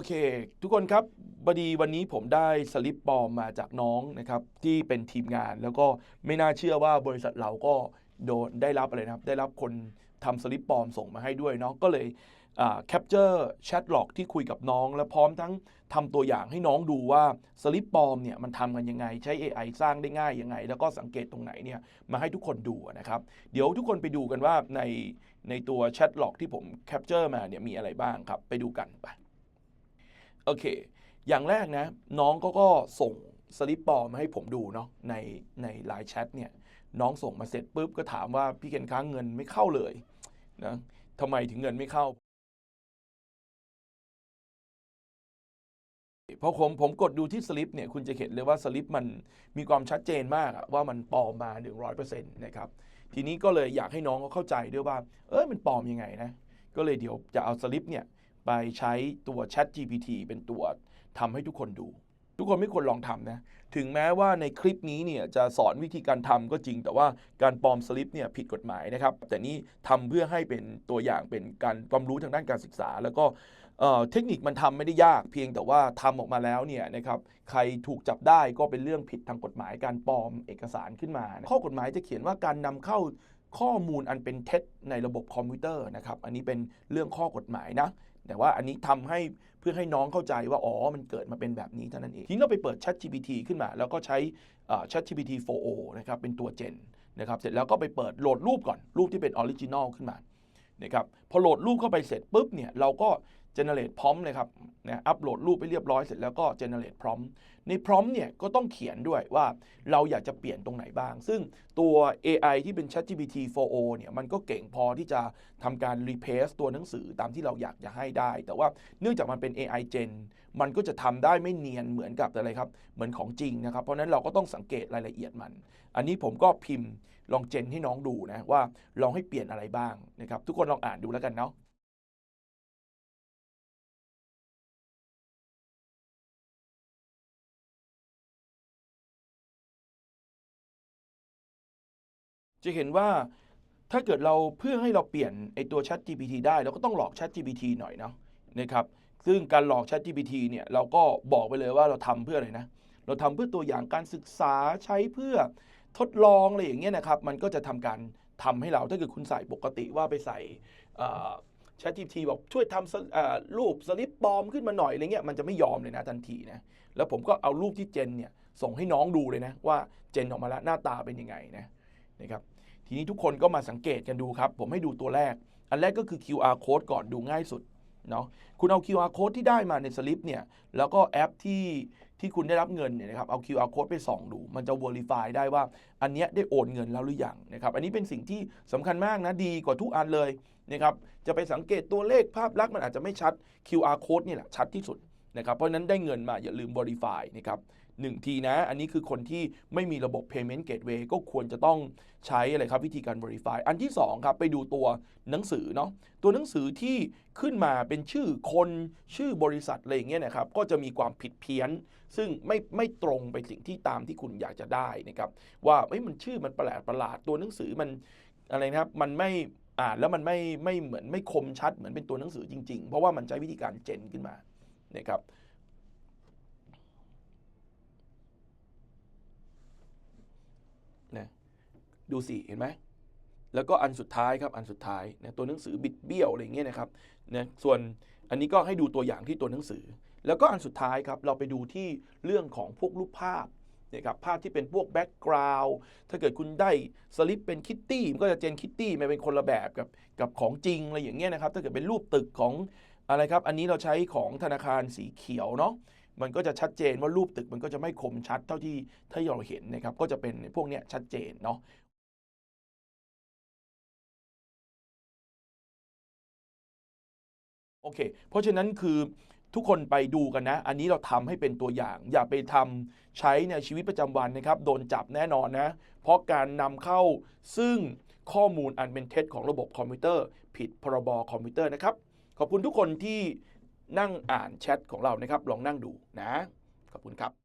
อเค ทุกคนครับบดีวันนี้ผมได้สลิปปลอมมาจากน้องนะครับที่เป็นทีมงาน แล้วก็ไม่น่าเชื่อว่าบริษัทเราก็โดนได้รับอะไรนะครับ ได้รับคนทำสลิปปลอมส่งมาให้ด้วยเนาะก็เลยแคปเจอร์แชทหลอกที่คุยกับน้อง และพร้อมทั้งทำตัวอย่างให้น้องดูว่าสลิปปลอมเนี่ยมันทำกันยังไง ใช้ AI สร้างได้ง่ายยังไง แล้วก็สังเกตตรงไหนเนี่ยมาให้ทุกคนดูนะครับเดี๋ยวทุกคนไปดูกันว่าในในตัวแชทหลอกที่ผมแคปเจอร์มาเนี่ยมีอะไรบ้างครับไปดูกันไป โอเค อย่างแรกนะ น้องก็ก็ส่งสลิปปลอมมาให้ผมดูเนาะในในไลน์แชทเนี่ย น้องส่งมาเสร็จปุ๊บก็ถามว่าพี่เคนค้างเงินไม่เข้าเลยนะทำไมถึงเงินไม่เข้าพอผมผมกดดูที่สลิปเนี่ยคุณจะเห็นเลยว่าสลิปมันมีความชัดเจนมากอะว่ามันปลอมมา 100%นะครับทีนี้ก็เลยอยากให้น้องเขาเข้าใจด้วยว่า เออมันปลอมยังไงนะ ก็เลยเดี๋ยวจะเอาสลิปเนี่ย ไปใช้ตัว Chat GPT เป็นตัวทำให้ทุกคนดู ทุกคนไม่ควรลองทำนะ ถึงแม้ว่าในคลิปนี้เนี่ยจะสอนวิธีการทำก็จริง แต่ว่าการปลอมสลิปเนี่ยผิดกฎหมายนะครับ แต่นี่ทำเพื่อให้เป็นตัวอย่างเป็นการความรู้ทางด้านการศึกษา แล้วก็เอ่อเทคนิคมันทำไม่ได้ยากเพียงแต่ว่าทำออกมาแล้วเนี่ยนะครับใครถูกจับได้ก็เป็นเรื่องผิดทางกฎหมายการปลอมเอกสารขึ้นมา ข้อกฎหมายจะเขียนว่าการนำเข้าข้อมูลอันเป็นเท็จในระบบคอมพิวเตอร์นะครับ อันนี้เป็นเรื่องข้อกฎหมายนะ แต่ว่าอันนี้ทำให้เพื่อให้น้องเข้าใจว่า อ๋อ มันเกิดมาเป็นแบบนี้เท่านั้นเอง ทีนี้เราไปเปิด Chat GPT ขึ้นมา แล้วก็ใช้ Chat GPT 4o นะครับ เป็นตัวเจนนะครับ เสร็จแล้วก็ไปเปิดโหลดรูปก่อน รูปที่เป็นออริจินอลขึ้นมา นะครับ พอโหลดรูปเข้าไปเสร็จปุ๊บเนี่ย เราก็ generate prompt เลยครับนะอัปโหลดรูปไปเรียบร้อยเสร็จแล้วก็ generate prompt ใน prompt เนี่ยก็ต้องเขียนด้วยว่าเราอยากจะเปลี่ยนตรงไหนบ้าง ซึ่งตัว AI ที่เป็น ChatGPT 4o เนี่ยมันก็เก่งพอที่จะทำการ replace ตัวหนังสือตามที่เราอยากจะให้ได้ แต่ว่าเนื่องจากมันเป็น AI Gen มันก็จะทำได้ไม่เนียนเหมือนกับอะไรครับ เหมือนของจริงนะครับ เพราะนั้นเราก็ต้องสังเกตรายละเอียดมัน อันนี้ผมก็พิมพ์ลองเจนให้น้องดูนะว่าลองให้เปลี่ยนอะไรบ้างนะครับทุกคนลองอ่านดูแล้วกันเนาะ จะเห็นว่าถ้าเกิดเราเพื่อให้เราเปลี่ยนไอตัว Chat GPT ได้เราก็ต้องหลอก Chat GPT หน่อยเนาะนะครับซึ่งการหลอก Chat GPT เนี่ยเราก็บอกไปเลยว่าเราทำเพื่ออะไรนะ เราทำเพื่อตัวอย่างการศึกษาใช้เพื่อทดลองอะไรอย่างเงี้ยนะครับ มันก็จะทำการทำให้เราถ้าเกิดคุณใส่ปกติว่าไปใส่เอ่อ Chat GPT บอกช่วยทำรูปสลิปปลอมขึ้นมาหน่อยอะไรเงี้ยมันจะไม่ยอมเลยนะทันทีนะแล้วผมก็เอารูปที่เจนเนี่ยส่งให้น้องดูเลยนะว่าเจนออกมาแล้วหน้าตาเป็นยังไงนะ นะครับทีนี้ทุกคนก็มาสังเกตกันดูครับ ผมให้ดูตัวแรก อันแรกก็คือ QR code ก่อนดูง่ายสุดเนาะคุณเอา QR code ที่ได้มาในสลิปเนี่ยแล้วก็แอปที่ที่คุณได้รับเงินเนี่ยนะครับเอา QR code ไปส่องดู มันจะ verify ได้ว่าอันเนี้ยได้โอนเงินแล้วหรือยังนะครับอันนี้เป็นสิ่งที่สำคัญมากนะดีกว่าทุกอันเลยนะครับจะไปสังเกตตัวเลขภาพลักษณ์มันอาจจะไม่ชัด QR code นี่แหละชัดที่สุดนะครับเพราะฉะนั้นได้เงินมาอย่าลืม verify นะครับ หนึ่งทีนะ อันนี้คือคนที่ไม่มีระบบ payment gateway ก็ควรจะต้องใช้อะไรครับวิธีการ verify อันที่สองครับ ไปดูตัวหนังสือเนาะตัวหนังสือที่ขึ้นมาเป็นชื่อคนชื่อบริษัทอะไรอย่างเงี้ยนะครับก็จะมีความผิดเพี้ยน ซึ่งไม่ไม่ตรงไปสิ่งที่ตามที่คุณอยากจะได้นะครับว่าเอ้ยมันชื่อมันประหลาดประหลาดตัวหนังสือมันอะไรนะครับมันไม่อ่านแล้วมันไม่ไม่เหมือนไม่คมชัดเหมือนเป็นตัวหนังสือจริง ๆ เพราะว่ามันใช้วิธีการเจนขึ้นมานะครับ นะ ดูสิเห็นไหมแล้วก็อันสุดท้ายครับอันสุดท้ายนะตัวหนังสือบิดเบี้ยวอะไรอย่างเงี้ยนะครับนะส่วนอันนี้ก็ให้ดูตัวอย่างที่ตัวหนังสือ แล้วก็อันสุดท้ายครับเราไปดูที่เรื่องของพวกรูปภาพนะครับภาพที่เป็นพวกแบ็กกราวด์ถ้าเกิดคุณได้สลิปเป็นคิตตี้มันก็จะเจนคิตตี้มันเป็นคนละแบบกับกับของจริงอะไรอย่างเงี้ยนะครับถ้าเกิดเป็นรูปตึกของอะไรครับ อันนี้เราใช้ของธนาคารสีเขียวเนาะมันก็จะชัดเจนว่ารูปตึกมันก็จะไม่คมชัดเท่าที่ถ้าเราเห็นนะครับก็จะเป็นพวกเนี้ยชัดเจนเนาะ เค เพราะฉะนั้นคือทุกคนไปดูกันนะ อันนี้เราทำให้เป็นตัวอย่าง อย่าไปทำใช้ในชีวิตประจำวันนะครับ โดนจับแน่นอนนะ เพราะการนำเข้าซึ่งข้อมูลอันเป็นเท็จของระบบคอมพิวเตอร์ ผิดพรบคอมพิวเตอร์นะครับ ขอบคุณทุกคนที่นั่งอ่านแชทของเรานะครับ ลองนั่งดูนะ ขอบคุณครับ